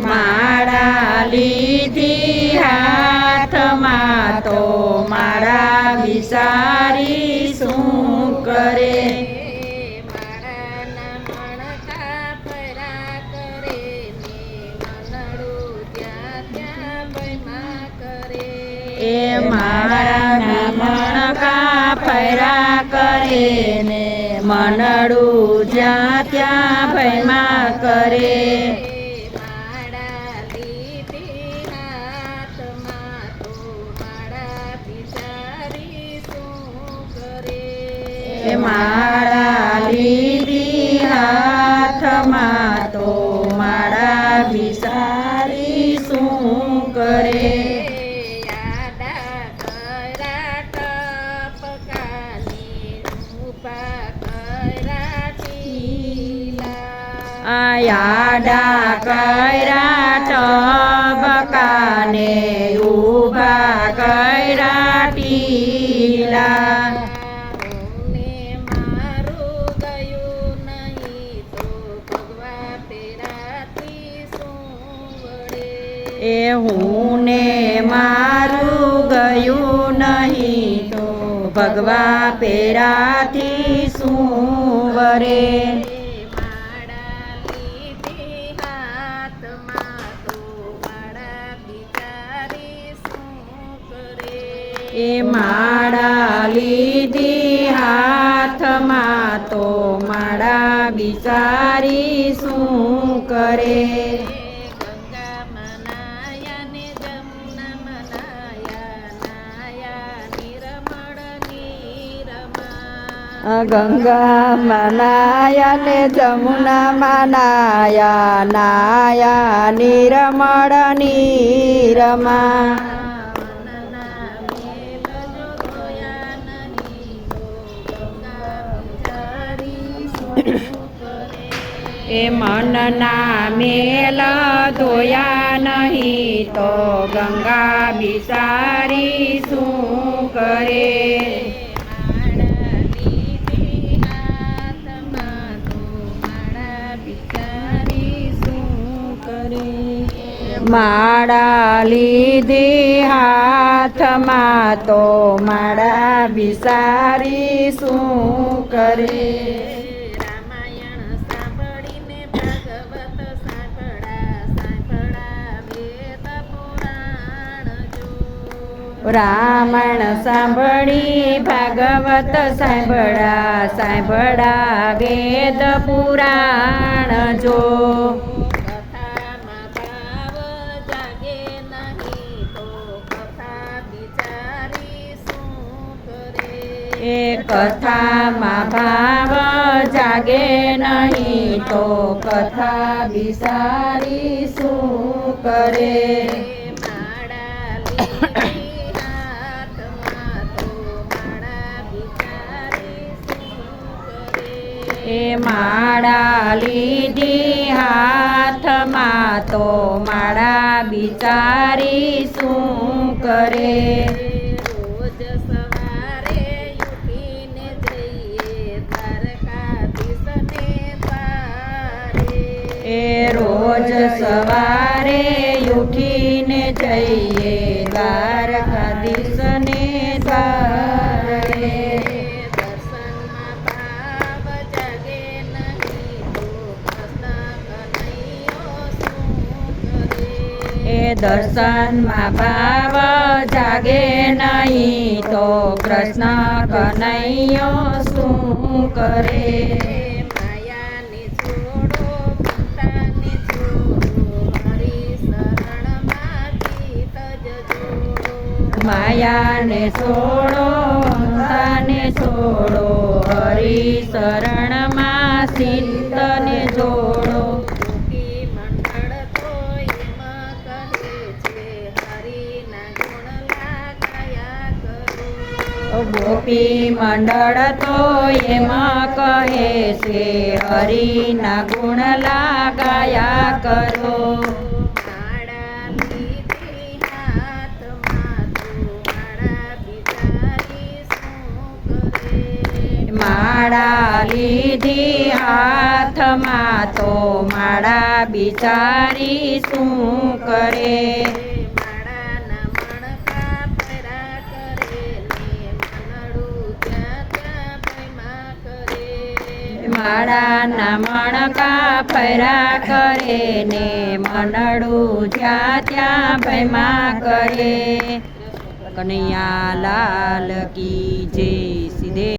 માળા લીધી હાથમાં તો મારા વિચારી શું કરે મણકા કરે ને મનડું જ્યાં ત્યાં ભયમાં કરે. માળા કરા ટીલા આયાડા કૈરા ટબકાને ઊભા કૈરા ટીલા એ હું ને મારું ગયું નહીં ભગવા પેરાથી શું વરે માળા લીધી હાથમાં તો માળા બિચારી શું એ માળા લીધી હાથમાં તો માળા બિચારી શું કરે? નીરમા ગંગા મનાયા ને જમુના મનાયા નાયા નિરમળ નિરમા. એ મનના મેલ ધોયા નહીં તો ગંગા બિસારી શું કરે? માળા લીધી હાથમાં તો માળા બિસારી શું કરે? રામાયણ સાંભળીને ભાગવત સાંભળા સાંભળા વેદ રામાયણ સાંભળી ભાગવત સાંભળા સાંભળા વેદ પુરાણ જો. કથામાં ભાવ જાગે નહીં તો કથા વિસારી શું કરે એ માળા લીધી હાથમાં તો માળા બિચારી શું કરે રોજ સવારે ઉઠીને જઈએ દ્વારકાધીશને દ્વારે. એ દર્શનમાં ભાવ જાગે નહીં તો કૃષ્ણ કનૈયો શું કરે? માયાને છોડો મમતાને છોડો હરી શરણમાં સિદ્ધને જોડો. ગોપી મંડળ તો એમાં કહે છે હરિના ગુણ લાગાયા કરો. માળા લીધી હાથમાં તો માળા બિચારી શું કરે? માળાના મણકા ફેરા કરે ને મનડું જ્યાં ત્યાં ભયમાં કરે? કનૈયા લાલ કી જે સીધે